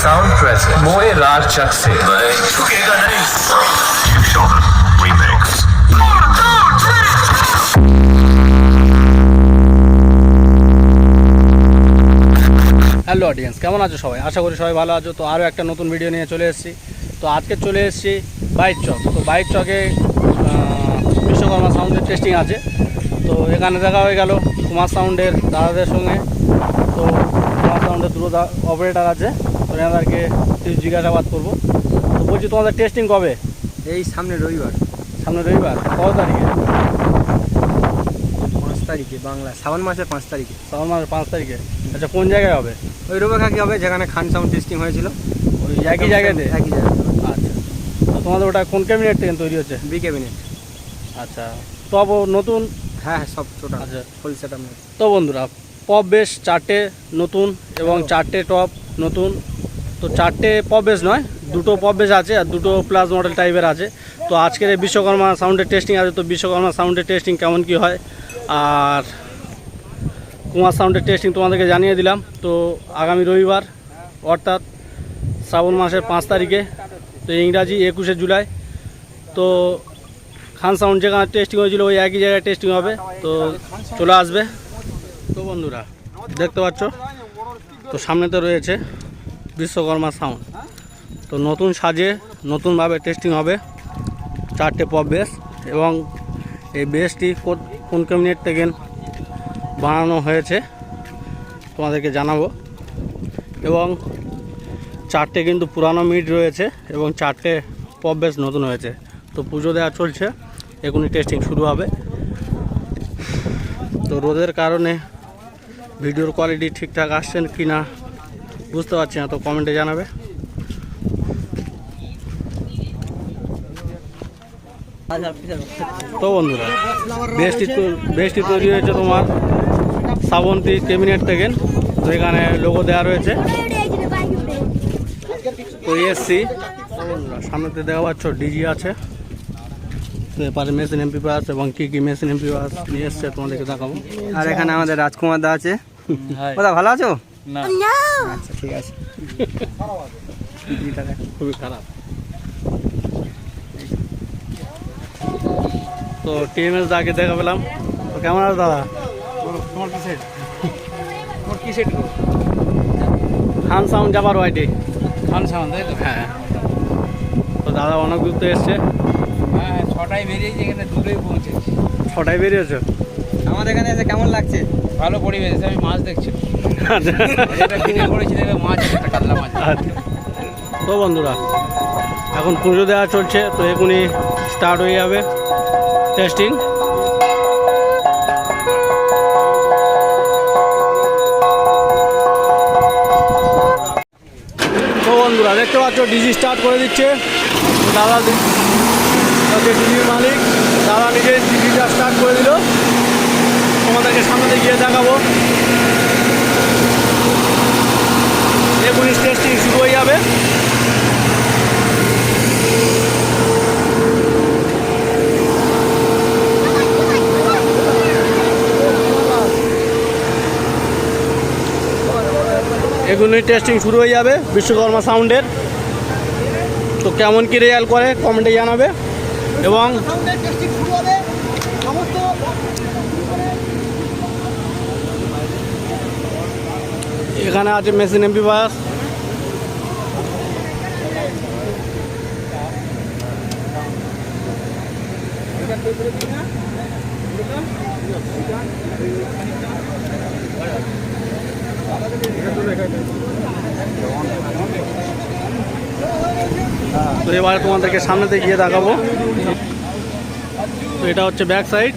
Sound Present. Moe Raj Chak Se hello audience কেমন আছো সবাই? আশা করি সবাই ভালো আছো। তো আরও একটা নতুন ভিডিও নিয়ে চলে এসেছি। তো আজকে চলে এসেছি বাইক চক তো বাইক চকে বিশ্বকর্মা সাউন্ডের টেস্টিং আছে। তো এখানে দেখা হয়ে গেল কুমার সাউন্ডের দাদাদের সঙ্গে। তো কুমার সাউন্ডের দুটো অপারেটার আছে। এনাদেরকে কিছু জিজ্ঞাসাবাদ করব। তো বলছি তোমাদের টেস্টিং কবে? এই সামনে রবিবার। সামনে রবিবার। কত তারিখে? পাঁচ তারিখে বাংলা শ্রাবণ মাসের পাঁচ তারিখে। শ্রাবণ মাসের পাঁচ তারিখে। আচ্ছা কোন জায়গায় হবে? ওই রোবখা কি হবে যেখানে খান সাউন্ড টেস্টিং হয়েছিল। ওই একই জায়গাতে? একই জায়গায় আচ্ছা। তো তোমাদের ওটা কোন ক্যাবিনেট থেকে তৈরি হচ্ছে? B cabinet. আচ্ছা। তব নতুন? হ্যাঁ হ্যাঁ সব টোটাল আচ্ছা। ফুল সেট তো বন্ধুরা পপ বেশ চারটে নতুন এবং চারটে টপ নতুন। তো চারটে পপ বেস নয়, দুটো পপ বেস আছে আর দুটো প্লাস মডেল টাইপের আছে। তো আজকের এই বিশ্বকর্মা সাউন্ডের টেস্টিং আছে, তো বিশ্বকর্মা সাউন্ডের টেস্টিং কেমন কি হয়? আর কুমার সাউন্ডের টেস্টিং তোমাদেরকে জানিয়ে দিলাম। তো আগামী রবিবার, অর্থাৎ শ্রাবণ মাসের পাঁচ তারিখে, তো ইংরাজি একুশে জুলাই। তো খান সাউন্ড যেখানে টেস্টিং হয়েছিল, ওই একই জায়গায় টেস্টিং হবে। তো চলে আসবে। তো বন্ধুরা, দেখতে পাচ্ছ? তো সামনে তো রয়েছে বিশ্বকর্মা সাউন্ড তো নতুন সাজে নতুনভাবে টেস্টিং হবে চারটে পপ বেস এবং এই বেসটি কোন ক্যাবিনেট থেকে বানানো হয়েছে তোমাদেরকে জানাব। এবং চারটে কিন্তু পুরানো মিট রয়েছে এবং চারটে পপ বেস নতুন হয়েছে। তো পুজো দেওয়া চলছে, এখনই টেস্টিং শুরু হবে। তো রোদের কারণে ভিডিওর কোয়ালিটি ঠিকঠাক আসছেন কি না বুঝতে পারছি না তো কমেন্টে জানাবে। তো বন্ধুরা বেশটি তো বেশটি তৈরি হয়েছে তোমার। শ্রাবন্তী ক্যাবিনেট থেকে তো এখানে লোগো দেওয়া রয়েছে। তো এসছি সামনেতে দেখা পাচ্ছ ডিজি আছে। তো এপারে মেশিন এমপি পাস এবং কী কী মেশিন এমপি পাস নিয়ে এসছে তোমাদেরকে দেখাবো। আর এখানে আমাদের রাজকুমার দা আছে। দাদা ভালো আছো? আচ্ছা ঠিক আছে। খুবই খারাপ। তো টিএমএস দাকে দেখা পেলাম তো কেমন আছে দাদা? খান সাউন্ড যাবার ওয়াইটি। খান সাউন্ড তাই তো? হ্যাঁ। তো দাদা অনেক দূর তো এসছে। হ্যাঁ ছটায় বেরিয়েছি এখানে দূরেই পৌঁছেছি। ছটায় বেরিয়েছো? আমাদের এখানে এসে কেমন লাগছে? ভালো পরিবেশ আমি মাছ দেখছি। আচ্ছা। তো বন্ধুরা, এখন পুজো দেওয়া চলছে, তো এখনই স্টার্ট হয়ে যাবে টেস্টিং তো বন্ধুরা, দেখতে পাচ্ছ ডিজি স্টার্ট করে দিচ্ছে। দাদা দি- ডিজির মালিক। দাদা নিজে ডিজিটা স্টার্ট করে দিল। তোমাদেরকে সামনে গিয়ে দেখাবো। এখনই টেস্টিং শুরু হয়ে যাবে। এগুলোই টেস্টিং শুরু হয়ে যাবে বিশ্বকর্মা সাউন্ডের। তো কেমন কি রেজাল্ট করে কমেন্টে জানাবে। এবং এখানে আছে মেশিন এমপি বাস। তো এবারে তোমাদেরকে সামনেতে গিয়ে দেখাবো। তো এটা হচ্ছে ব্যাক সাইড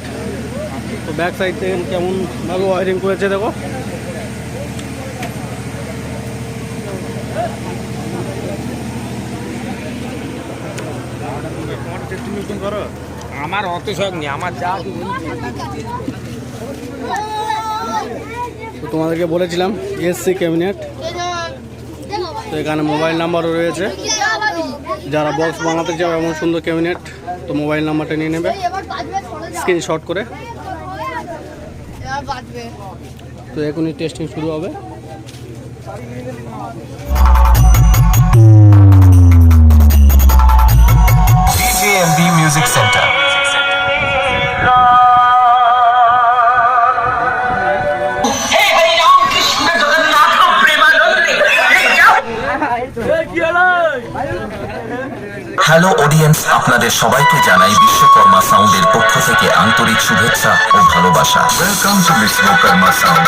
তো ব্যাক সাইড থেকে কেমন ভাবে ওয়ারিং করেছে দেখো। আমার অত শখ নেই, আমার যা তো তোমাদেরকে বলেছিলাম, এসসি ক্যাবিনেট। তো এখানে মোবাইল নাম্বারও রয়েছে। যারা বক্স বানাতে চাও, এমন সুন্দর ক্যাবিনেট, তো মোবাইল নাম্বারটা নিয়ে নেবে। স্ক্রিনশট করে। তো এখনই টেস্টিং শুরু হবে। AMB music centre hello audience আপনাদের সবাইকে জানাই বিশ্বকর্মা সাউন্ডের পক্ষ থেকে আন্তরিক শুভেচ্ছা ও ভালোবাসা। ওয়েলকাম টু বিশ্বকর্মা সাউন্ড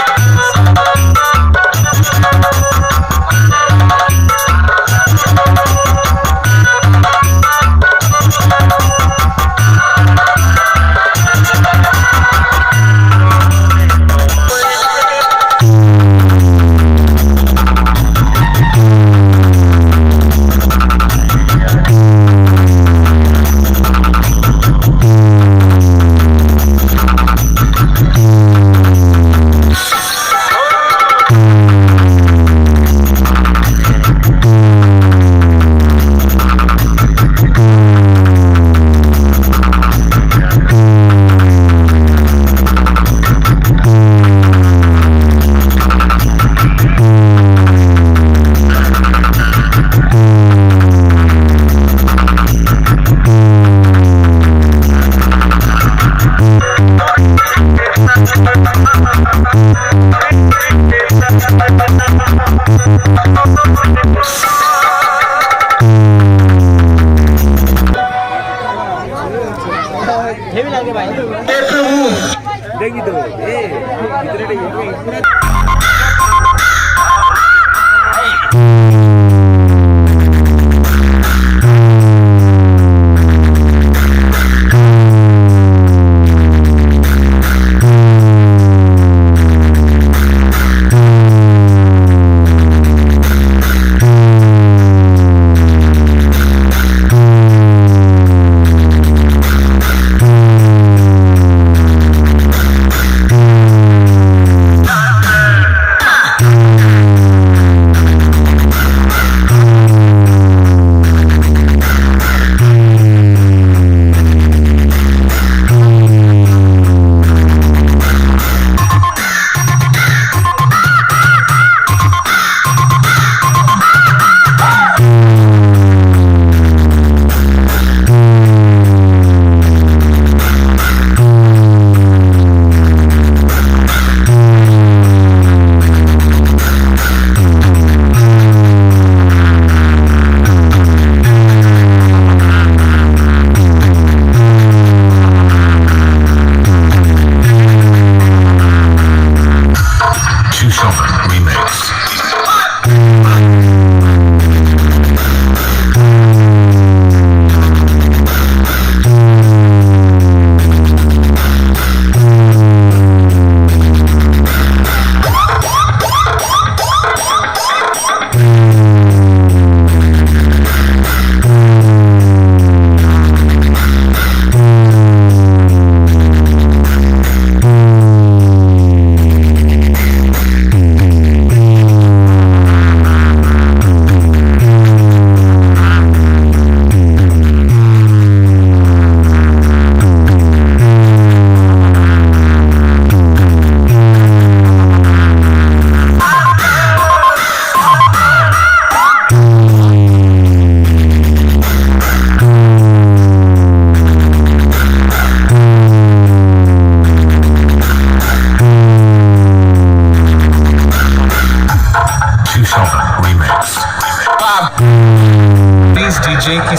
দেখি তো। ভিতরে Summer Remix.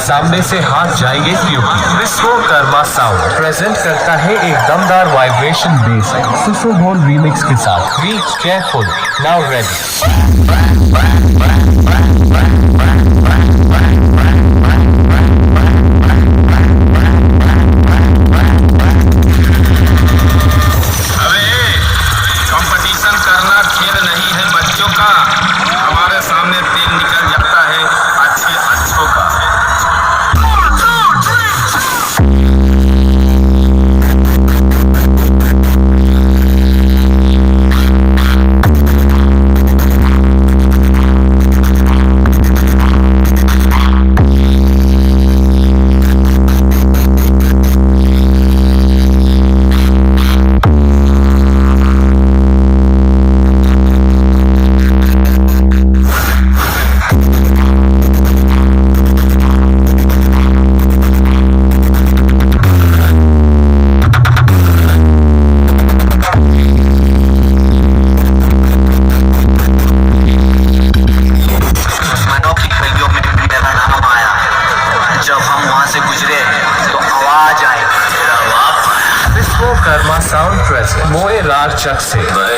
सामने से हाथ जाएँगे क्योंकि विश्वकर्मा साउंड प्रेजेंट करता है एक दमदार वाइब्रेशन बेस सुसोबोल रीमिक्स के साथ be careful now ready Arçak Sevda.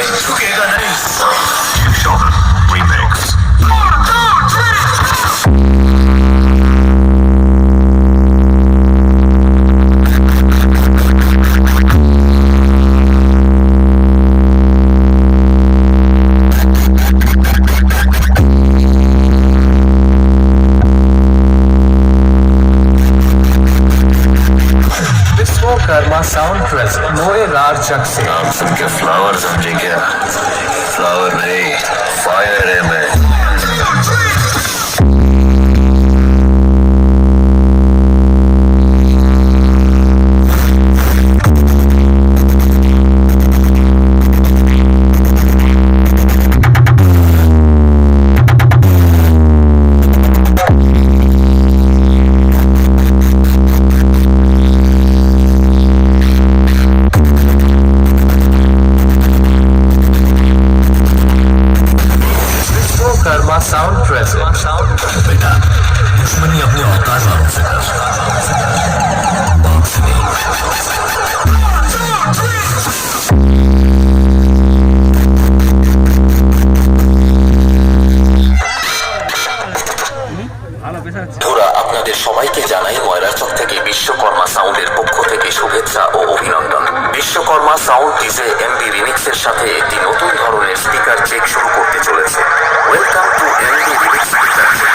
বন্ধুরা আপনাদের সবাইকে জানাই ময়রাচক থেকে বিশ্বকর্মা সাউন্ডের পক্ষ থেকে শুভেচ্ছা ও অভিনন্দন। বিশ্বকর্মা সাউন্ড ডিজে এমবি রিমিক্সের সাথে একটি নতুন ধরনের স্পিকার চেক শুরু করতে চলেছে। Welcome to MB remix speaker check.